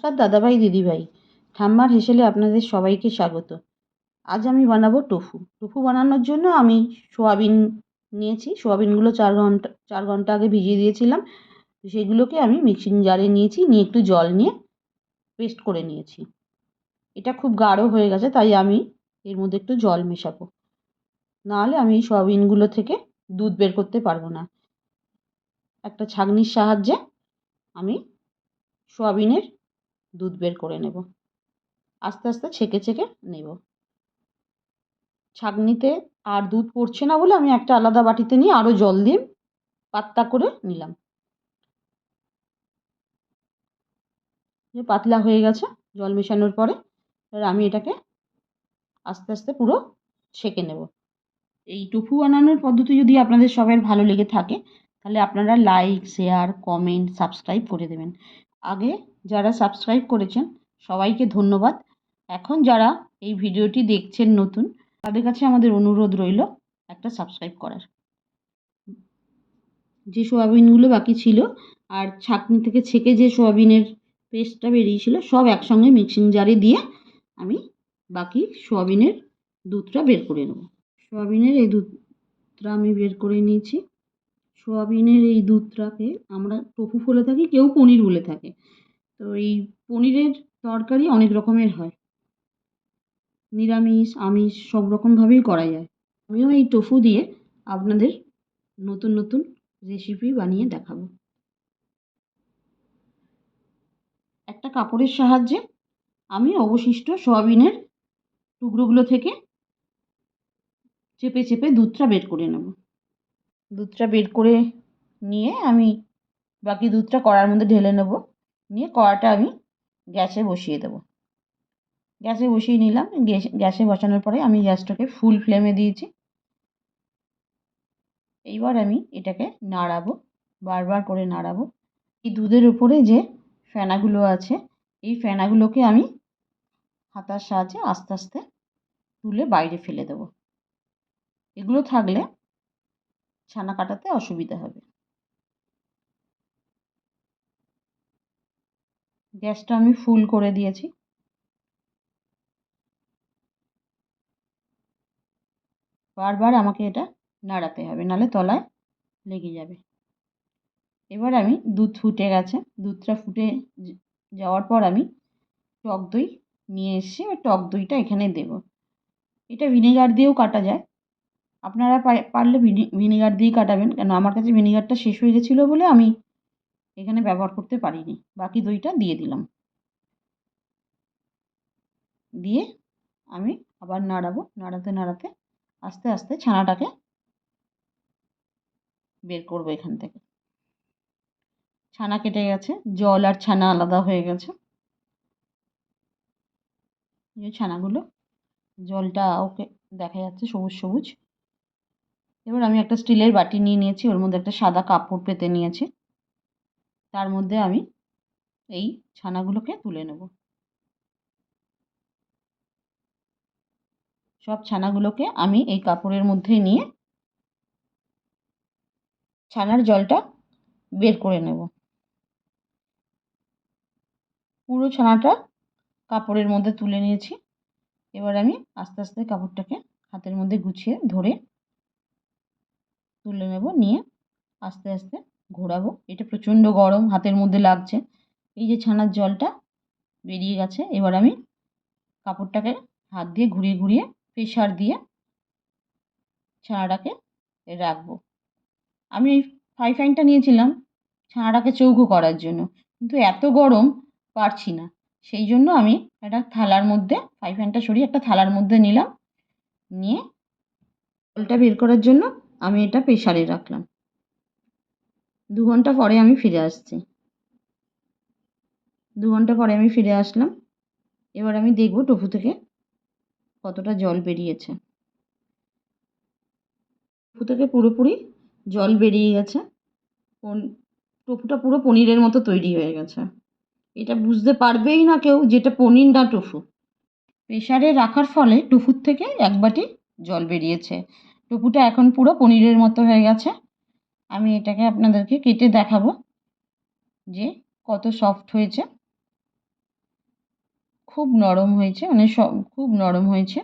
নমস্কার, দাদাভাই, দিদিভাই। ঠাম্মার হেসেলে আপনাদের সবাইকে স্বাগত। আজ আমি বানাবো টোফু। টোফু বানানোর জন্য আমি সোয়াবিন নিয়েছি। সোয়াবিনগুলো চার ঘণ্টা চার ঘণ্টা আগে ভিজিয়ে দিয়েছিলাম। সেগুলোকে আমি মিক্সিং জারে নিয়েছি, নিয়ে একটু জল নিয়ে পেস্ট করে নিয়েছি। এটা খুব গাঢ় হয়ে গেছে, তাই আমি এর মধ্যে একটু জল মেশাবো। নাহলে আমি এই সোয়াবিনগুলো থেকে দুধ বের করতে পারব না। একটা ছাঁকনির সাহায্যে আমি সোয়াবিনের দুধ বের করে নেব। আস্তে আস্তে ছেঁকে ছেঁকে নেব। ছাঁকনিতে আর দুধ পড়ছে না বলে আমি একটা আলাদা বাটিতে নিয়ে আরও জল দিয়ে পাতলা করে নিলাম। যে পাতলা হয়ে গেছে জল মেশানোর পরে এবার আমি এটাকে আস্তে আস্তে পুরো ছেঁকে নেব। এই টুফু বানানোর পদ্ধতি যদি আপনাদের সবার ভালো লেগে থাকে, তাহলে আপনারা লাইক শেয়ার কমেন্ট সাবস্ক্রাইব করে দেবেন। আগে যারা সাবস্ক্রাইব করেছেন, সবাইকে ধন্যবাদ। এখন যারা এই ভিডিওটি দেখছেন নতুন, তাদের কাছে আমাদের অনুরোধ রইল একটা সাবস্ক্রাইব করার। যে সোয়াবিনগুলো বাকি ছিল আর ছাঁকনি থেকে ছেঁকে যে সোয়াবিনের পেস্টটা বেরিয়েছিল, সব একসঙ্গে মিক্সিং জারে দিয়ে আমি বাকি সোয়াবিনের দুধটা বের করে নেব। সোয়াবিনের এই দুধটা আমি বের করে নিয়েছি। সোয়াবিনের এই দুধটাকে আমরা টোফু বলে থাকি, কেউ পনির বলে থাকে। তো এই পনিরের তরকারি অনেক রকমের হয়। নিরামিষ, আমিষ সব রকমভাবেই করা যায়। আমিও এই টোফু দিয়ে আপনাদের নতুন নতুন রেসিপি বানিয়ে দেখাবো। একটা কাপড়ের সাহায্যে আমি অবশিষ্ট সয়াবিনের টুকরোগুলো থেকে চেপে চেপে দুধটা বের করে নেব। দুধটা বের করে নিয়ে আমি বাকি দুধটা কড়ার মধ্যে ঢেলে নেব। নিয়ে কড়াটা আমি গ্যাসে বসিয়ে দেবো। গ্যাসে বসিয়ে নিলাম। গ্যাসে বসানোর পরে আমি গ্যাসটাকে ফুল ফ্লেমে দিয়েছি। এইবার আমি এটাকে নাড়াবো, বারবার করে নাড়াবো। এই দুধের উপরে যে ফেনাগুলো আছে, এই ফেনাগুলোকে আমি হাতার সাহায্যে আস্তে আস্তে তুলে বাইরে ফেলে দেবো। এগুলো থাকলে ছানা কাটাতে অসুবিধা হবে। গ্যাসটা আমি ফুল করে দিয়েছি। বারবার আমাকে এটা নাড়াতে হবে নাহলে তলায় লেগে যাবে। এবার আমি দুধ ফুটে গেছে, দুধটা ফুটে যাওয়ার পর আমি টক দই নিয়ে এসে টক দইটা এখানে দেব। এটা ভিনেগার দিয়েও কাটা যায়। আপনারা পারলে ভিনেগার দিয়ে কাটাবেন। কেন আমার কাছে ভিনেগারটা শেষ হয়ে গেছিল বলে আমি এখানে ব্যবহার করতে পারিনি। বাকি দইটা দিয়ে দিলাম। দিয়ে আমি আবার নাড়াবো। নাড়াতে নাড়াতে আস্তে আস্তে ছানাটাকে বের করব এখান থেকে। ছানা কেটে গেছে। জল আর ছানা আলাদা হয়ে গেছে। ছানাগুলো, জলটা ওকে দেখা যাচ্ছে সবুজ সবুজ। এবার আমি একটা স্টিলের বাটি নিয়ে নিয়েছি, ওর মধ্যে একটা সাদা কাপড় পেতে নিয়েছি। তার মধ্যে আমি এই ছানাগুলোকে তুলে নেব। সব ছানাগুলোকে আমি এই কাপড়ের মধ্যে নিয়ে ছানার জলটা বের করে নেব। পুরো ছানাটা কাপড়ের মধ্যে তুলে নিয়েছি। এবার আমি আস্তে আস্তে কাপড়টাকে হাতের মধ্যে গুছিয়ে ধরে তুলে নেব, নিয়ে আস্তে আস্তে ঘোরাবো। এটা প্রচণ্ড গরম, হাতের মধ্যে লাগছে। এই যে ছানার জলটা বেরিয়ে গেছে, এবার আমি কাপড়টাকে হাত দিয়ে ঘুরিয়ে ঘুরিয়ে প্রেশার দিয়ে ছানাটাকে রাখব। আমি এই ফ্রাই প্যানটা নিয়েছিলাম ছানাটাকে চৌকো করার জন্য, কিন্তু এত গরম পারছি না। সেই জন্য আমি একটা থালার মধ্যে ফ্রাই প্যানটা সরিয়ে একটা থালার মধ্যে নিলাম, নিয়ে জলটা বের করার জন্য আমি এটা প্রেশারে রাখলাম। দু ঘণ্টা পরে আমি ফিরে আসছি। দু ঘণ্টা পরে আমি ফিরে আসলাম। এবার আমি দেখব টফু থেকে কতটা জল বেরিয়েছে। টফু থেকে পুরোপুরি জল বেরিয়ে গেছে। টফুটা পুরো পনিরের মতো তৈরি হয়ে গেছে। এটা বুঝতে পারবেই না কেউ যেটা পনির না টফু। প্রেশারে রাখার ফলে টুফুর থেকে এক বাটি জল বেরিয়েছে। টুফুটা এখন পুরো পনিরের মতো হয়ে গেছে। আমি এটাকে আপনাদেরকে কেটে দেখাবো যে কত সফট হয়েছে। খুব নরম হয়েছে মানে খুব নরম হয়েছে।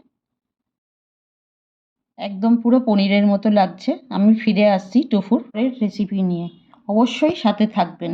একদম পুরো পনিরের মতো লাগছে। আমি ফিরে আসছি টফুর রেসিপি নিয়ে। অবশ্যই সাথে থাকবেন।